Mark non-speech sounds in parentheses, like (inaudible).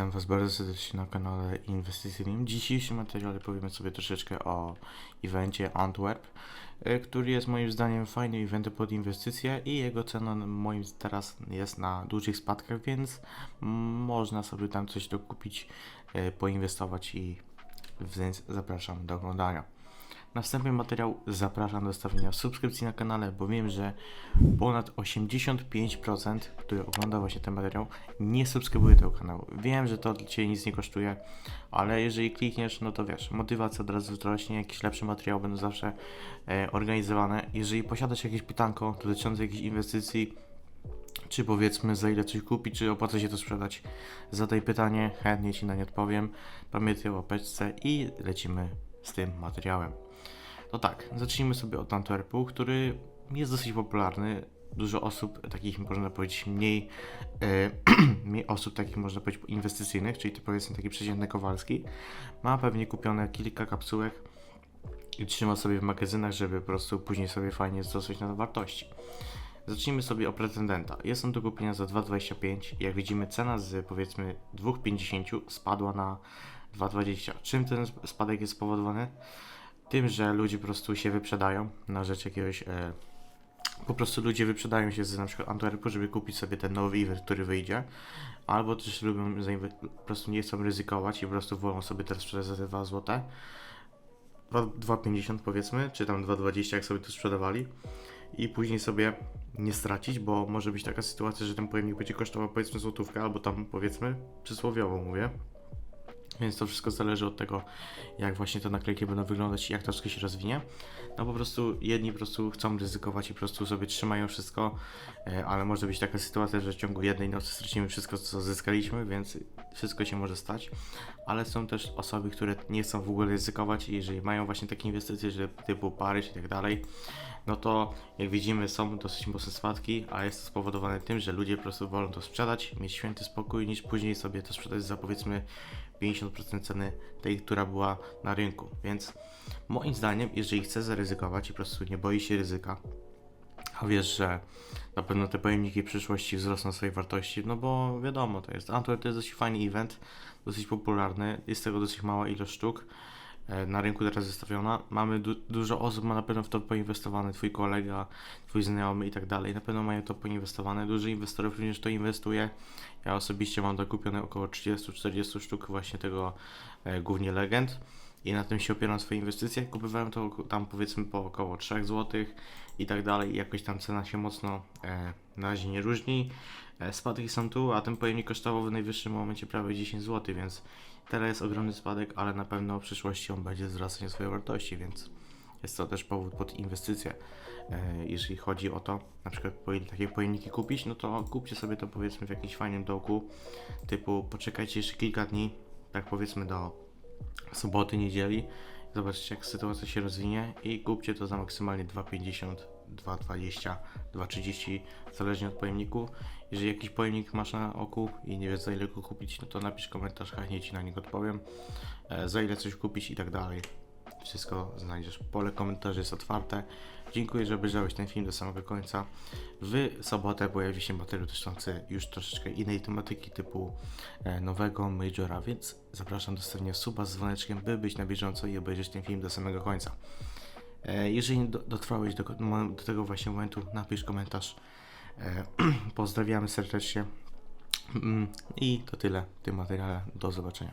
Witam Was bardzo serdecznie na kanale inwestycyjnym. W dzisiejszym materiale powiemy sobie troszeczkę o evencie Antwerp, y, który jest moim zdaniem fajnym eventem pod inwestycje i jego cena moim teraz jest na dużych spadkach, więc można sobie tam coś dokupić, y, poinwestować i więc zapraszam do oglądania. Następny materiał zapraszam do stawienia subskrypcji na kanale, bo wiem, że ponad 85%, który ogląda właśnie ten materiał, nie subskrybuje tego kanału. Wiem, że to dla nic nie kosztuje, ale jeżeli klikniesz, no to wiesz, motywacja od razu rośnie, jakieś lepsze materiały będą zawsze e, organizowane. Jeżeli posiadasz jakieś pytanko dotyczące jakiejś inwestycji, czy powiedzmy za ile coś kupić, czy opłaca się to sprzedać, zadaj pytanie, chętnie Ci na nie odpowiem. Pamiętaj o łapeczce i lecimy z tym materiałem. No tak, zacznijmy sobie od Antwerpu, który jest dosyć popularny. Dużo osób, takich można powiedzieć mniej, e, (clears throat) mniej osób takich można powiedzieć inwestycyjnych, czyli to powiedzmy taki przeciętny Kowalski, ma pewnie kupione kilka kapsułek i trzyma sobie w magazynach, żeby po prostu później sobie fajnie zdosać na wartości. Zacznijmy sobie o pretendenta. Jest on do kupienia za 2,25. Jak widzimy, cena z powiedzmy 2,50 spadła na 2,20. Czym ten spadek jest spowodowany? Tym, że ludzie po prostu się wyprzedają na rzecz jakiegoś. E, po prostu ludzie wyprzedają się z na przykład Antwerpu, żeby kupić sobie ten nowy event, który wyjdzie. Albo też lubią, po prostu nie chcą ryzykować i po prostu wolą sobie teraz sprzedać za te 2 zł. 2,50 powiedzmy, czy tam 2,20 jak sobie to sprzedawali i później sobie nie stracić, bo może być taka sytuacja, że ten pojemnik będzie kosztował powiedzmy złotówkę, albo tam powiedzmy przysłowiowo mówię. Więc to wszystko zależy od tego, jak właśnie te naklejki będą wyglądać i jak to wszystko się rozwinie. No po prostu jedni po prostu chcą ryzykować i po prostu sobie trzymają wszystko, e, ale może być taka sytuacja, że w ciągu jednej nocy stracimy wszystko, co zyskaliśmy, więc wszystko się może stać. Ale są też osoby, które nie chcą w ogóle ryzykować i jeżeli mają właśnie takie inwestycje, że typu Paryż i tak dalej, no to jak widzimy są dosyć mocne spadki, a jest to spowodowane tym, że ludzie po prostu wolą to sprzedać, mieć święty spokój, niż później sobie to sprzedać za powiedzmy 50% ceny tej, która była na rynku. Więc moim zdaniem, jeżeli chcesz zaryzykować i po prostu nie boi się ryzyka, a wiesz, że na pewno te pojemniki w przyszłości wzrosną swojej wartości, no bo wiadomo, to jest Antwerp to jest dosyć fajny event, dosyć popularny, jest tego dosyć mała ilość sztuk na rynku teraz wystawiona. Mamy du dużo osób, ma na pewno w to poinwestowane, twój kolega, twój znajomy i tak dalej, na pewno mają to poinwestowane. Dużo inwestorów również to inwestuje. Ja osobiście mam dokupione około 30-40 sztuk właśnie tego e, głównie legend i na tym się opieram swoje inwestycje. Kupowałem to tam powiedzmy po około 3 zł i tak dalej. Jakoś tam cena się mocno e, na razie nie różni. E, spadki są tu, a ten pojemnik kosztował w najwyższym momencie prawie 10 zł, więc teraz jest ogromny spadek, ale na pewno w przyszłości on będzie wzrastać swojej wartości, więc jest to też powód pod inwestycje. E, jeżeli chodzi o to, na przykład takie pojemniki kupić, no to kupcie sobie to powiedzmy w jakimś fajnym dołku, typu poczekajcie jeszcze kilka dni, tak powiedzmy do soboty, niedzieli, zobaczcie jak sytuacja się rozwinie i kupcie to za maksymalnie 2,50, 2,20, 2,30, zależnie od pojemniku. Jeżeli jakiś pojemnik masz na oku i nie wiesz za ile go kupić, no to napisz komentarz, chętnie Ci na niego odpowiem, e, za ile coś kupić i tak dalej. Wszystko znajdziesz. Pole komentarzy jest otwarte. Dziękuję, że obejrzałeś ten film do samego końca. W sobotę pojawi się materiał dotyczący już troszeczkę innej tematyki typu e, nowego Majora, więc zapraszam do stawienia suba z dzwoneczkiem, by być na bieżąco i obejrzeć ten film do samego końca. E, jeżeli do, dotrwałeś do, do tego właśnie momentu, napisz komentarz. E, (clears throat) pozdrawiamy serdecznie. Mm, I to tyle w tym materiale. Do zobaczenia.